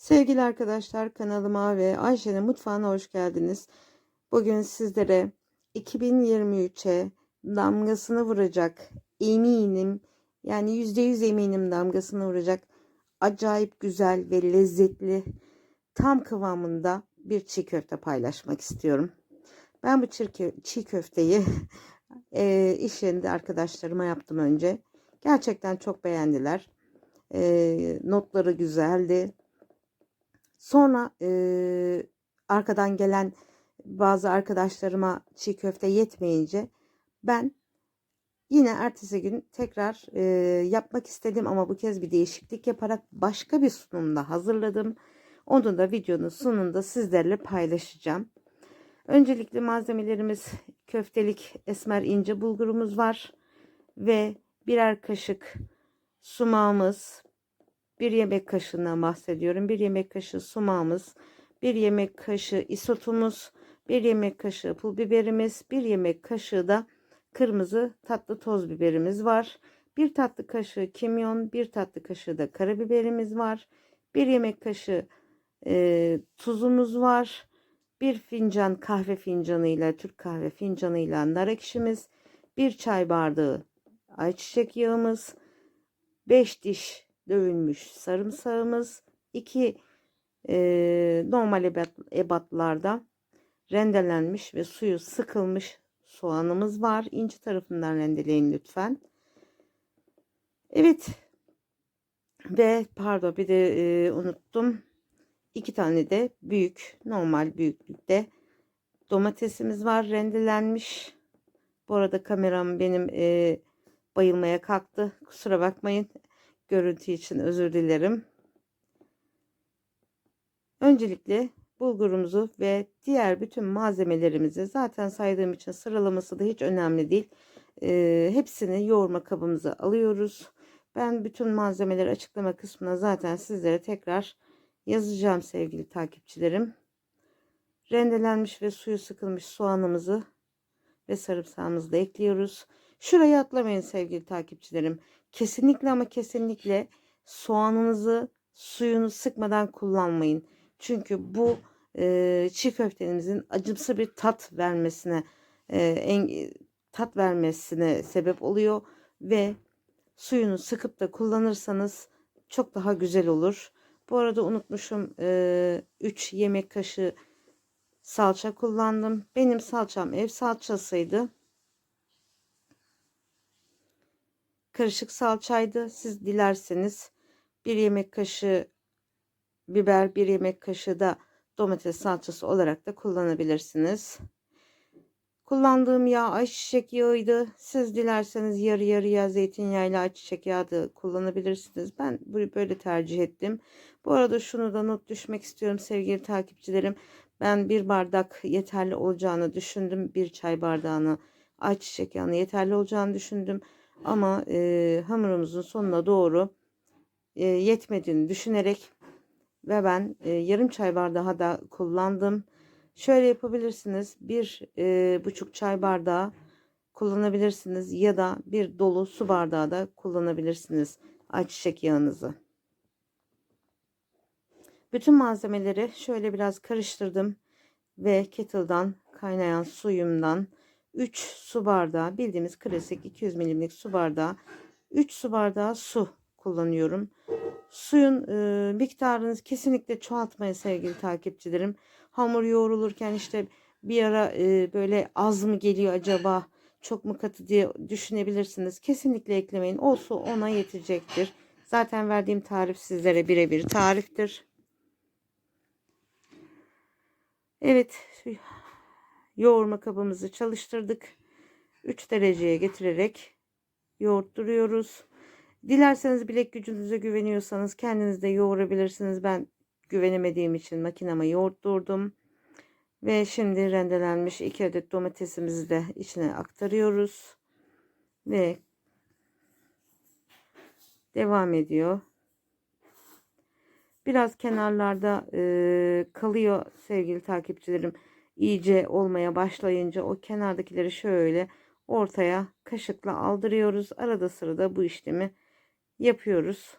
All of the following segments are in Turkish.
Sevgili arkadaşlar kanalıma ve Ayşe'nin mutfağına hoş geldiniz. Bugün sizlere 2023'e damgasını vuracak eminim yani %100 eminim damgasını vuracak acayip güzel ve lezzetli tam kıvamında bir çiğ köfte paylaşmak istiyorum. Ben bu çiğ köfteyi e, iş yerinde arkadaşlarıma yaptım önce. Gerçekten çok beğendiler. E, notları güzeldi. Sonra e, arkadan gelen bazı arkadaşlarıma çiğ köfte yetmeyince ben yine ertesi gün tekrar e, yapmak istedim ama bu kez bir değişiklik yaparak başka bir sunumda hazırladım. Onu da videonun sonunda sizlerle paylaşacağım. Öncelikle malzemelerimiz köftelik esmer ince bulgurumuz var ve birer kaşık sumağımız, bir yemek kaşığından bahsediyorum. Bir yemek kaşığı sumağımız, bir yemek kaşığı isotumuz, bir yemek kaşığı pul biberimiz, bir yemek kaşığı da kırmızı tatlı toz biberimiz var. Bir tatlı kaşığı kimyon, bir tatlı kaşığı da karabiberimiz var. Bir yemek kaşığı e, tuzumuz var. Bir fincan kahve fincanıyla, Türk kahve fincanıyla nar ekşimiz. Bir çay bardağı ayçiçek yağımız. 5 diş dövülmüş sarımsağımız. 2 e, normal ebat, ebatlarda rendelenmiş ve suyu sıkılmış soğanımız var. İnci tarafından rendeleyin lütfen. Evet. Ve pardon bir de e, unuttum. İki tane de büyük normal büyüklükte domatesimiz var rendelenmiş. Bu arada kameram benim e, bayılmaya kalktı. Kusura bakmayın. Görüntü için özür dilerim. Öncelikle bulgurumuzu ve diğer bütün malzemelerimizi zaten saydığım için sıralaması da hiç önemli değil. E, hepsini yoğurma kabımıza alıyoruz. Ben bütün malzemeleri açıklama kısmına zaten sizlere tekrar yazacağım sevgili takipçilerim. Rendelenmiş ve suyu sıkılmış soğanımızı ve sarımsağımızı da ekliyoruz. Şurayı atlamayın sevgili takipçilerim. Kesinlikle ama kesinlikle soğanınızı suyunu sıkmadan kullanmayın. Çünkü bu e, çiğ köftenimizin acımsı bir tat vermesine e, en, tat vermesine sebep oluyor ve suyunu sıkıp da kullanırsanız çok daha güzel olur. Bu arada unutmuşum 3 yemek kaşığı salça kullandım. Benim salçam ev salçasıydı. Karışık salçaydı. Siz dilerseniz bir yemek kaşığı biber, bir yemek kaşığı da domates salçası olarak da kullanabilirsiniz. Kullandığım yağ ayçiçek yağıydı. Siz dilerseniz yarı yarıya zeytinyağıyla ayçiçek yağı da kullanabilirsiniz. Ben böyle tercih ettim. Bu arada şunu da not düşmek istiyorum sevgili takipçilerim. Ben bir bardak yeterli olacağını düşündüm. Bir çay bardağını ayçiçek yağını yeterli olacağını düşündüm. Ama e, hamurumuzun sonuna doğru e, yetmediğini düşünerek ve ben e, yarım çay bardağı da kullandım. Şöyle yapabilirsiniz. Bir e, buçuk çay bardağı kullanabilirsiniz ya da bir dolu su bardağı da kullanabilirsiniz ayçiçek yağınızı. Bütün malzemeleri şöyle biraz karıştırdım ve kettle'dan kaynayan suyumdan 3 su bardağı bildiğimiz klasik 200 milimlik su bardağı 3 su bardağı su kullanıyorum. Suyun e, miktarını kesinlikle çoğaltmayın sevgili takipçilerim. Hamur yoğrulurken işte bir ara e, böyle az mı geliyor acaba çok mu katı diye düşünebilirsiniz. Kesinlikle eklemeyin. O su ona yetecektir. Zaten verdiğim tarif sizlere birebir tariftir. Evet yoğurma kabımızı çalıştırdık. 3 dereceye getirerek yoğurtturuyoruz. Dilerseniz bilek gücünüze güveniyorsanız kendiniz de yoğurabilirsiniz. Ben güvenemediğim için makinama yoğurtturdum. Ve şimdi rendelenmiş 2 adet domatesimizi de içine aktarıyoruz. Ve devam ediyor. Biraz kenarlarda e, kalıyor sevgili takipçilerim. İyice olmaya başlayınca o kenardakileri şöyle ortaya kaşıkla aldırıyoruz. Arada sırada bu işlemi yapıyoruz.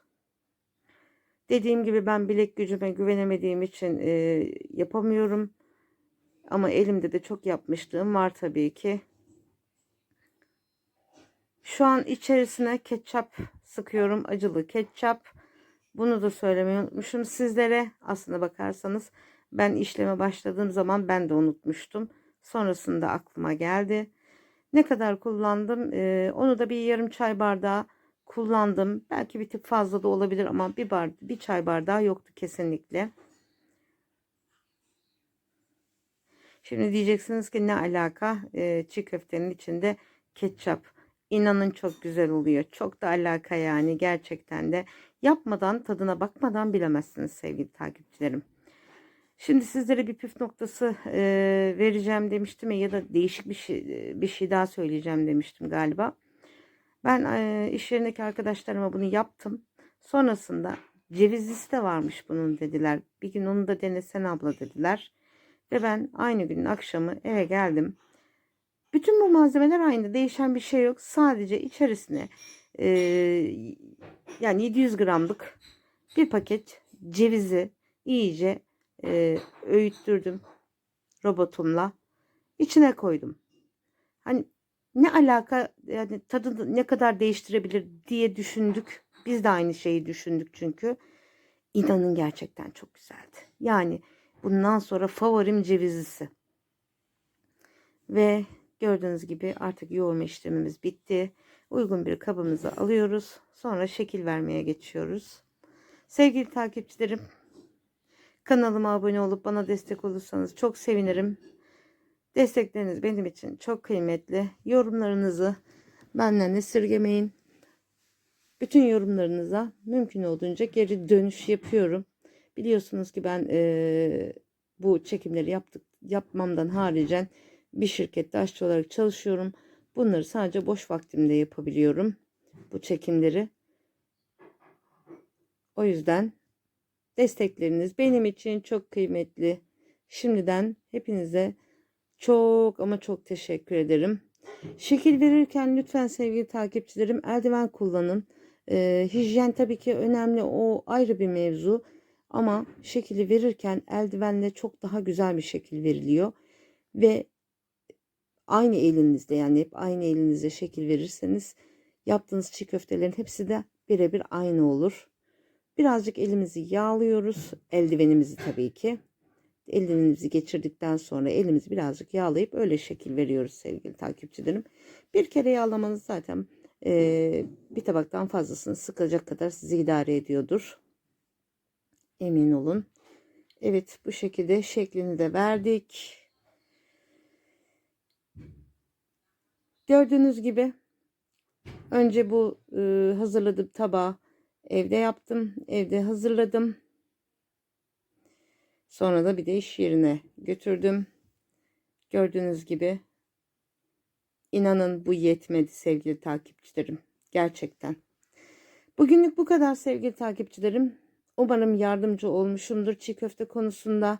Dediğim gibi ben bilek gücüme güvenemediğim için e, yapamıyorum. Ama elimde de çok yapmışlığım var tabii ki. Şu an içerisine ketçap sıkıyorum. Acılı ketçap. Bunu da söylemeyi unutmuşum sizlere. Aslına bakarsanız ben işleme başladığım zaman ben de unutmuştum. Sonrasında aklıma geldi. Ne kadar kullandım? Ee, onu da bir yarım çay bardağı kullandım. Belki bir tık fazla da olabilir ama bir bar bir çay bardağı yoktu kesinlikle. Şimdi diyeceksiniz ki ne alaka? Ee, çiğ köftenin içinde ketçap. İnanın çok güzel oluyor. Çok da alaka yani gerçekten de. Yapmadan tadına bakmadan bilemezsiniz sevgili takipçilerim. Şimdi sizlere bir püf noktası e, vereceğim demiştim ya, da değişik bir şey bir şey daha söyleyeceğim demiştim galiba. Ben e, iş yerindeki arkadaşlarıma bunu yaptım. Sonrasında cevizlisi de varmış bunun dediler. Bir gün onu da denesen abla dediler. Ve ben aynı günün akşamı eve geldim. Bütün bu malzemeler aynı. Değişen bir şey yok. Sadece içerisine e, yani 700 gramlık bir paket cevizi iyice e, öğüttürdüm robotumla. içine koydum. Hani ne alaka yani tadı ne kadar değiştirebilir diye düşündük. Biz de aynı şeyi düşündük çünkü. İnanın gerçekten çok güzeldi. Yani bundan sonra favorim cevizlisi. Ve gördüğünüz gibi artık yoğurma işlemimiz bitti. Uygun bir kabımıza alıyoruz. Sonra şekil vermeye geçiyoruz. Sevgili takipçilerim kanalıma abone olup bana destek olursanız çok sevinirim. Destekleriniz benim için çok kıymetli. Yorumlarınızı benden esirgemeyin. Bütün yorumlarınıza mümkün olduğunca geri dönüş yapıyorum. Biliyorsunuz ki ben e, bu çekimleri yaptık yapmamdan haricen bir şirkette aşçı olarak çalışıyorum. Bunları sadece boş vaktimde yapabiliyorum. Bu çekimleri. O yüzden destekleriniz benim için çok kıymetli. Şimdiden hepinize çok ama çok teşekkür ederim. Şekil verirken lütfen sevgili takipçilerim eldiven kullanın. Ee, hijyen tabii ki önemli o ayrı bir mevzu. Ama şekili verirken eldivenle çok daha güzel bir şekil veriliyor. Ve aynı elinizde yani hep aynı elinizde şekil verirseniz yaptığınız çiğ köftelerin hepsi de birebir aynı olur. Birazcık elimizi yağlıyoruz. Eldivenimizi tabii ki. Eldivenimizi geçirdikten sonra elimizi birazcık yağlayıp öyle şekil veriyoruz sevgili takipçilerim. Bir kere yağlamanız zaten e, bir tabaktan fazlasını sıkacak kadar sizi idare ediyordur. Emin olun. Evet bu şekilde şeklini de verdik. Gördüğünüz gibi önce bu e, hazırladığım tabağı evde yaptım. Evde hazırladım. Sonra da bir de iş yerine götürdüm. Gördüğünüz gibi inanın bu yetmedi sevgili takipçilerim. Gerçekten. Bugünlük bu kadar sevgili takipçilerim. Umarım yardımcı olmuşumdur çiğ köfte konusunda.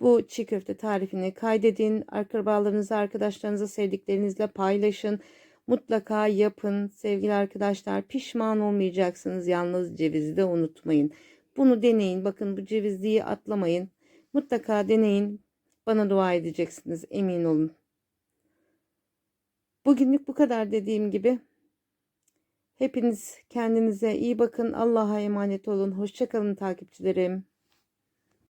Bu çiğ köfte tarifini kaydedin. Akrabalarınızla, arkadaşlarınızla, sevdiklerinizle paylaşın. Mutlaka yapın sevgili arkadaşlar. Pişman olmayacaksınız. Yalnız cevizi de unutmayın. Bunu deneyin. Bakın bu cevizliği atlamayın. Mutlaka deneyin. Bana dua edeceksiniz. Emin olun. Bugünlük bu kadar dediğim gibi. Hepiniz kendinize iyi bakın. Allah'a emanet olun. Hoşçakalın takipçilerim.